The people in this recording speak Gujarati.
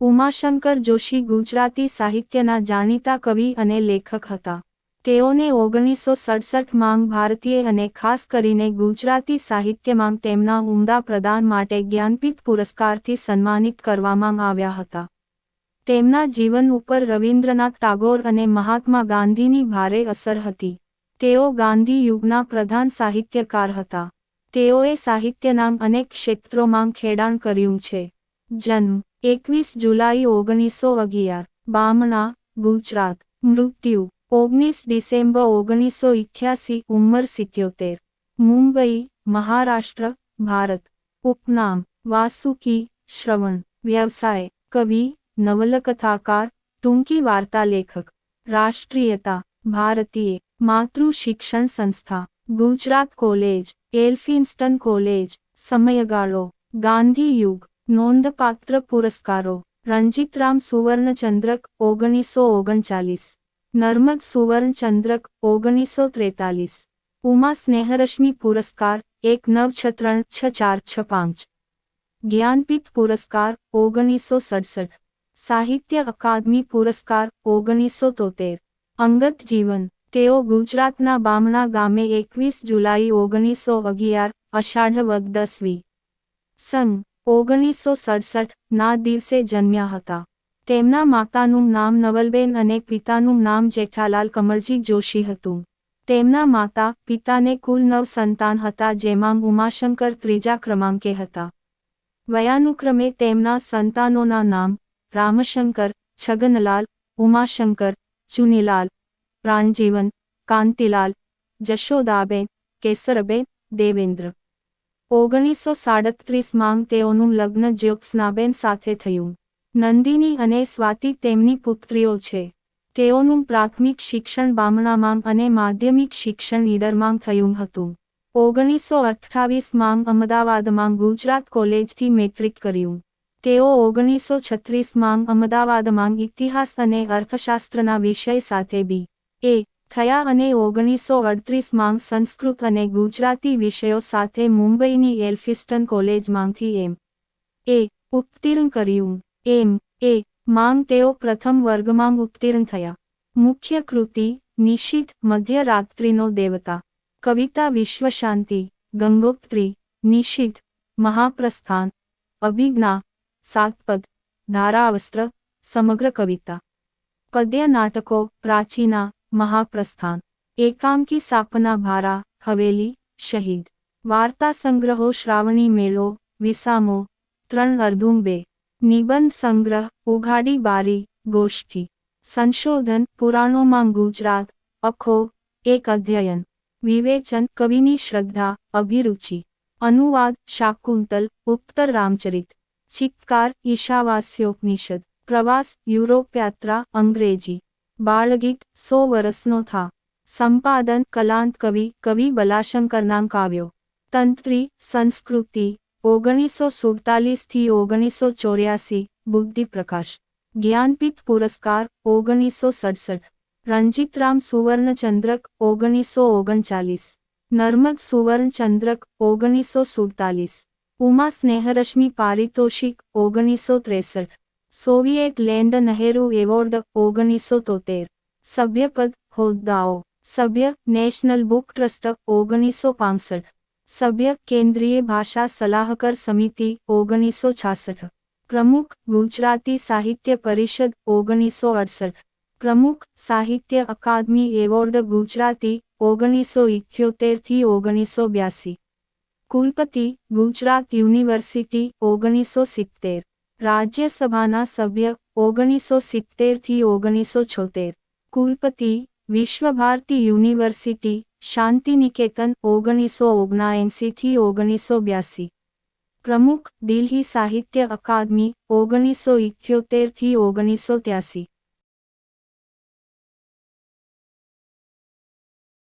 ઉમાશંકર જોશી ગુજરાતી સાહિત્યના જાણીતા કવિ અને લેખક હતા. તેઓને ઓગણીસો સડસઠમાં ભારતીય અને ખાસ કરીને ગુજરાતી સાહિત્યમાં તેમના ઉમદા પ્રદાન માટે જ્ઞાનપીઠ પુરસ્કારથી સન્માનિત કરવામાં આવ્યા હતા. તેમના જીવન ઉપર રવિન્દ્રનાથ ટાગોર અને મહાત્મા ગાંધીની ભારે અસર હતી. તેઓ ગાંધી યુગના પ્રધાન સાહિત્યકાર હતા. તેઓએ સાહિત્યના અનેક ક્ષેત્રોમાં ખેડાણ કર્યું છે. જન્મ એકવીસ જુલાઈ ઓગણીસો અગિયાર, બામણા, ગુજરાત. મૃત્યુ, ઓગણીસ ડિસેમ્બર ઓગણીસો ઇઠ્યાસી, ઉંમર સિત્યોતેર. મુંબઈ, મહારાષ્ટ્ર, ભારત. ઉપનામ, વાસુકી, શ્રવણ. વ્યવસાય, કવિ, નવલકથાકાર, ટૂંકી વાર્તા લેખક રાષ્ટ્રીયતા, ભારતીય, માતૃ શિક્ષણ સંસ્થા. Gujarat college, Elphinstone college. સમયગાળો, ગાંધી યુગ. નોંધપાત્ર પુરસ્કારો. રણજીતરામ સુવર્ણચંદ્રક ઓગણીસો ઓગણચાલીસ. નર્મદ સુવર્ણચંદ્રક ઓગણીસો ત્રેતાલીસ. ઉમા સ્નેહરશ્મિ પુરસ્કાર એક નવ છ ત્રણ છ ચાર છ પાંચ. જ્ઞાનપીઠ પુરસ્કાર ઓગણીસો સડસઠ. સાહિત્ય અકાદમી પુરસ્કાર ઓગણીસો તોતેર. અંગત જીવન. તેઓ ગુજરાતના બામણા ગામે એકવીસ જુલાઈ ઓગણીસો અગિયાર અષાઢ વગ દસવી. સંગ ઓગણીસો સડસઠ ના દિવસે જન્મ્યા હતા. તેમના માતાનું નામ નવલબેન અને પિતાનું નામ જેઠાલાલ કમરજી જોશી હતું. તેમના માતા, પિતાને કુલ નવ સંતાન હતા જેમાં ઉમાશંકર ત્રીજા ક્રમાંકે હતા. વયાનુક્રમે તેમના સંતાનોના નામ, રામશંકર, છગનલાલ, ઉમાશંકર, ચુનીલાલ, પ્રાણજીવન, કાંતિલાલ, જશોદાબેન, કેસરબેન, દેવેન્દ્ર. ઓગણીસો સાડત્રીસમાં તેઓનું લગ્ન જ્યોત્સનાબેન સાથે થયું. નંદિની અને સ્વાતિ તેમની પુત્રીઓ છે. તેઓનું પ્રાથમિક શિક્ષણ બામણામાં અને માધ્યમિક શિક્ષણ ઈડરમાં થયું હતું. ઓગણીસો અઠ્ઠાવીસમાં અમદાવાદમાં ગુજરાત કોલેજથી મેટ્રિક કર્યું. તેઓ ઓગણીસો છત્રીસમાં અમદાવાદમાં ઇતિહાસ અને અર્થશાસ્ત્રના વિષય સાથે બી. એ. થયા અને ઓગણીસો અડત્રીસમાં સંસ્કૃત અને ગુજરાતી વિષયો સાથે મુંબઈની એલ્ફિસ્ટન કોલેજમાંથી એમ. એ. ઉત્તીર્ણ કર્યું. એમ. એ. માંગ તેઓ પ્રથમ વર્ગમાં ઉત્તીર્ણ થયા. મુખ્ય કૃતિ, નિશિત, મધ્યરાત્રિનો દેવતા. કવિતા વિશ્વશાંતિ, ગંગોત્રી, નિશિત, મહાપ્રસ્થાન, અભિજ્ઞા, સાતપદ, ધારાવસ્ત્ર, સમગ્ર કવિતા. પદ્ય નાટકો પ્રાચીના મહાપ્રસ્થાન. એકાંકી સાપના ભારા, હવેલી, શહીદ. વાર્તા સંગ્રહો શ્રાવણી મેળો, વિસામો, ત્રણ અર્ધુમ બે નિબંધ સંગ્રહ, ઉઘાડી બારી, ગોષ્ઠી. સંશોધન, પુરાણોમાં ગુજરાત, અખો, એક અધ્યયન. વિવેચન, કવિની શ્રદ્ધા, અભિરુચિ. અનુવાદ, શાકુંતલ, ઉત્તર રામચરિત. ચિત્કાર, ઈશાવાસ્યોપનિષદ. પ્રવાસ, યુરોપ યાત્રા, અંગ્રેજી. બાળગીત સો વરસનો થા. સંપાદન કલાંત કવિ કવિ બલાશંકરના કાવ્યો. તંત્રી, સંસ્કૃતિ, ઓગણીસો સુડતાલીસથી ઓગણીસો ચોર્યાસી, બુદ્ધિ પ્રકાશ. જ્ઞાનપીઠ પુરસ્કાર, ઓગણીસો સડસઠ. રણજીતરામ સુવર્ણચંદ્રક, ઓગણીસો ઓગણચાલીસ. નર્મદ સુવર્ણચંદ્રક, ઓગણીસો સુડતાલીસ. ઉમા સ્નેહરશ્મિ પારિતોષિક, ઓગણીસો ત્રેસઠ. સોવિયેત લેન્ડ નહેરુ એવોર્ડ ઓગણીસો તોતેર સભ્યપદ હોદ્દાઓ. સભ્ય નેશનલ બુક ટ્રસ્ટ ઓગણીસો પાંસઠ સભ્ય કેન્દ્રીય ભાષા સલાહકાર સમિતિ ઓગણીસો છાસઠ પ્રમુખ ગુજરાતી સાહિત્ય પરિષદ ઓગણીસો અડસઠ પ્રમુખ સાહિત્ય અકાદમી એવોર્ડ ગુજરાતી ઓગણીસો ઇઠ્યોતેરથી ઓગણીસો બ્યાસી કુલપતિ ગુજરાત યુનિવર્સિટી ઓગણીસો સિત્તેર રાજ્યસભાના સભ્ય ઓગણીસો સિત્તેરથી ઓગણીસો છોતેર. કુલપતિ વિશ્વભારતી યુનિવર્સિટી, શાંતિનિકેતન ઓગણીસો ઓગણાએંસીથી ઓગણીસો બ્યાસી. પ્રમુખ દિલ્હી સાહિત્ય અકાદમી ઓગણીસો ઇઠ્યોતેરથી ઓગણીસો ત્યાસી.